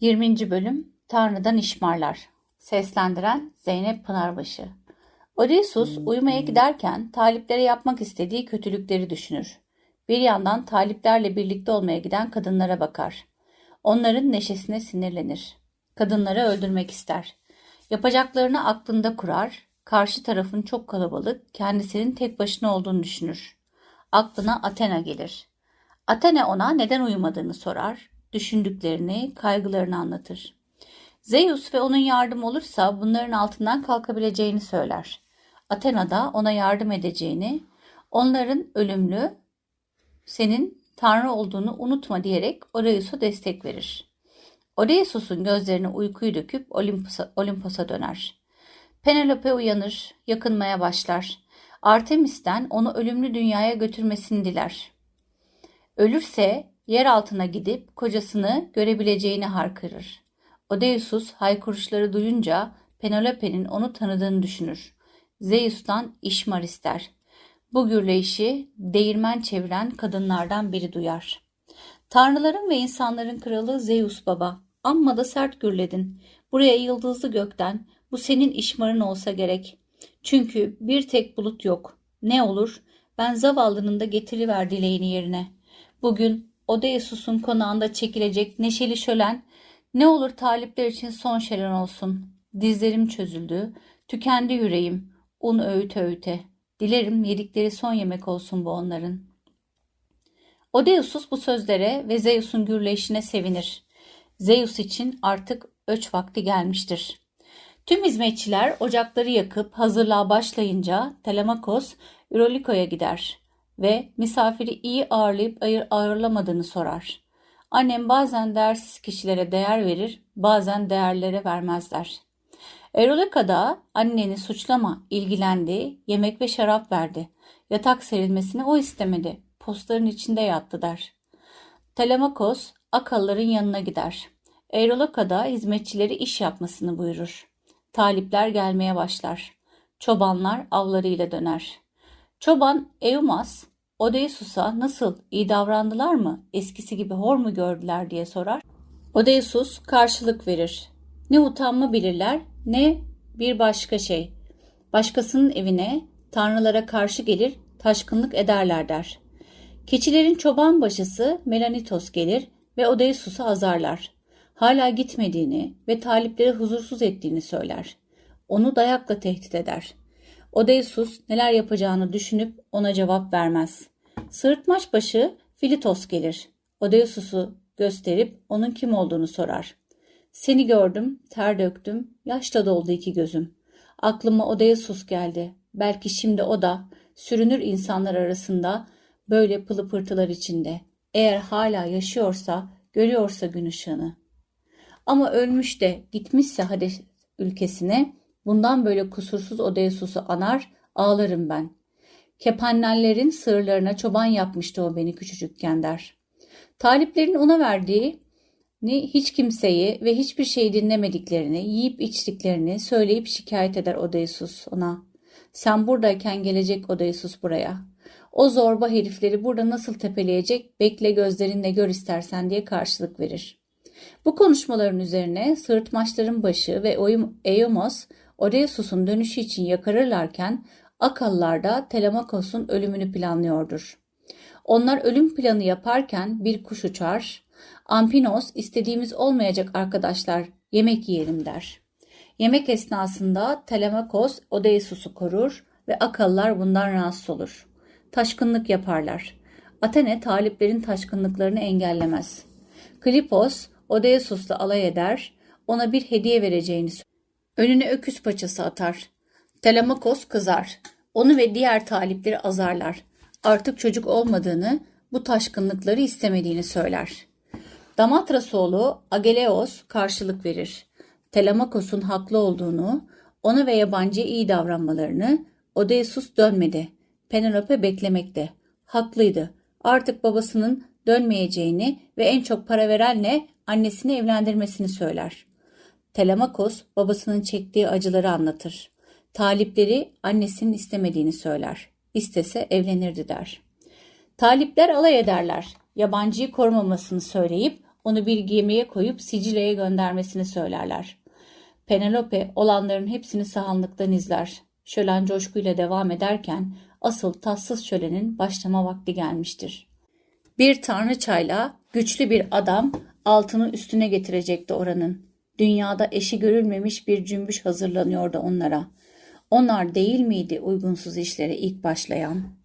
20. Bölüm Tanrı'dan İşmarlar Seslendiren Zeynep Pınarbaşı Odysseus uyumaya giderken taliplere yapmak istediği kötülükleri düşünür. Bir yandan taliplerle birlikte olmaya giden kadınlara bakar. Onların neşesine sinirlenir. Kadınları öldürmek ister. Yapacaklarını aklında kurar, karşı tarafın çok kalabalık, kendisinin tek başına olduğunu düşünür. Aklına Athena gelir. Athena ona neden uyumadığını sorar, düşündüklerini, kaygılarını anlatır. Zeus ve onun yardım olursa bunların altından kalkabileceğini söyler. Athena da ona yardım edeceğini, onların ölümlü, senin Tanrı olduğunu unutma diyerek Oreus'a destek verir. Odysseus'un gözlerini uykuyu döküp Olimpos'a, Olimpos'a döner. Penelope uyanır, yakınmaya başlar. Artemis'ten onu ölümlü dünyaya götürmesini diler. Ölürse yer altına gidip kocasını görebileceğini harkırır. Odysseus haykırışları duyunca Penelope'nin onu tanıdığını düşünür. Zeus'tan işmar ister. Bu gürleyişi değirmen çeviren kadınlardan biri duyar. Tanrıların ve insanların kralı Zeus baba, amma da sert gürledin. Buraya yıldızlı gökten, bu senin işmarın olsa gerek. Çünkü bir tek bulut yok. Ne olur, ben zavallının da getiriver dileğini yerine. Bugün Odysseus'un konağında çekilecek neşeli şölen, ne olur talipler için son şölen olsun. Dizlerim çözüldü, tükendi yüreğim, un öğüte öğüte. Dilerim yedikleri son yemek olsun bu onların. Odysseus bu sözlere ve Zeus'un gürleyişine sevinir. Zeus için artık öç vakti gelmiştir. Tüm hizmetçiler ocakları yakıp hazırlığa başlayınca Telemakos Euroliko'ya gider ve misafiri iyi ağırlayıp ayır ağırlamadığını sorar. Annem bazen değersiz kişilere değer verir, bazen değerlere vermezler. Euroliko'da anneni suçlama, ilgilendi, yemek ve şarap verdi. Yatak serilmesini o istemedi, postların içinde yattı der. Telemakos Akalların yanına gider. Euroliko'da hizmetçileri iş yapmasını buyurur. Talipler gelmeye başlar. Çobanlar avlarıyla döner. Çoban Eumas, Odysseus'a nasıl iyi davrandılar mı, eskisi gibi hor mu gördüler diye sorar. Odysseus karşılık verir. Ne utanma bilirler ne bir başka şey. Başkasının evine tanrılara karşı gelir taşkınlık ederler der. Keçilerin çoban başısı Melanitos gelir ve Odysseus'u azarlar. Hala gitmediğini ve talipleri huzursuz ettiğini söyler. Onu dayakla tehdit eder. Odysseus neler yapacağını düşünüp ona cevap vermez. Sırıtmaç başı Filitos gelir. Odysseus'u gösterip onun kim olduğunu sorar. Seni gördüm, ter döktüm, yaşla doldu iki gözüm. Aklıma Odysseus geldi. Belki şimdi o da sürünür insanlar arasında böyle pılı pırtılar içinde. Eğer hala yaşıyorsa, görüyorsa gün ışığını. Ama ölmüş de gitmişse Hades ülkesine bundan böyle kusursuz Odysseus'u anar, ağlarım ben. Kepannellerin sığırlarına çoban yapmıştı o beni küçücükken der. Taliplerin ona verdiği ni hiç kimseyi ve hiçbir şeyi dinlemediklerini, yiyip içtiklerini söyleyip şikayet eder Odysseus ona. Sen buradayken gelecek Odysseus buraya. O zorba herifleri burada nasıl tepeleyecek bekle gözlerinle gör istersen diye karşılık verir. Bu konuşmaların üzerine sırtmaçların başı ve Eumos Odysseus'un dönüşü için yakarırlarken Akallar da Telemakos'un ölümünü planlıyordur. Onlar ölüm planı yaparken bir kuş uçar. Ampinos istediğimiz olmayacak arkadaşlar yemek yiyelim der. Yemek esnasında Telemakos Odysseus'u korur ve Akallar bundan rahatsız olur. Taşkınlık yaparlar. Athene taliplerin taşkınlıklarını engellemez. Klipos Odysseus'la alay eder, ona bir hediye vereceğini söyler. Önüne öküz paçası atar. Telemakos kızar. Onu ve diğer talipleri azarlar. Artık çocuk olmadığını, bu taşkınlıkları istemediğini söyler. Damatras oğlu Ageleos karşılık verir. Telemakos'un haklı olduğunu, ona ve yabancıya iyi davranmalarını, Odysseus dönmedi. Penelope beklemekte. Haklıydı. Artık babasının dönmeyeceğini ve en çok para verenle annesini evlendirmesini söyler. Telemakos babasının çektiği acıları anlatır. Talipleri annesinin istemediğini söyler. İstese evlenirdi der. Talipler alay ederler. Yabancıyı korumamasını söyleyip onu bir gemiye koyup Sicilya'ya göndermesini söylerler. Penelope olanların hepsini sahanlıktan izler. Şölen coşkuyla devam ederken asıl tatsız şölenin başlama vakti gelmiştir. Bir tanrıçayla güçlü bir adam altını üstüne getirecekti oranın. Dünyada eşi görülmemiş bir cümbüş hazırlanıyordu onlara. Onlar değil miydi uygunsuz işlere ilk başlayan?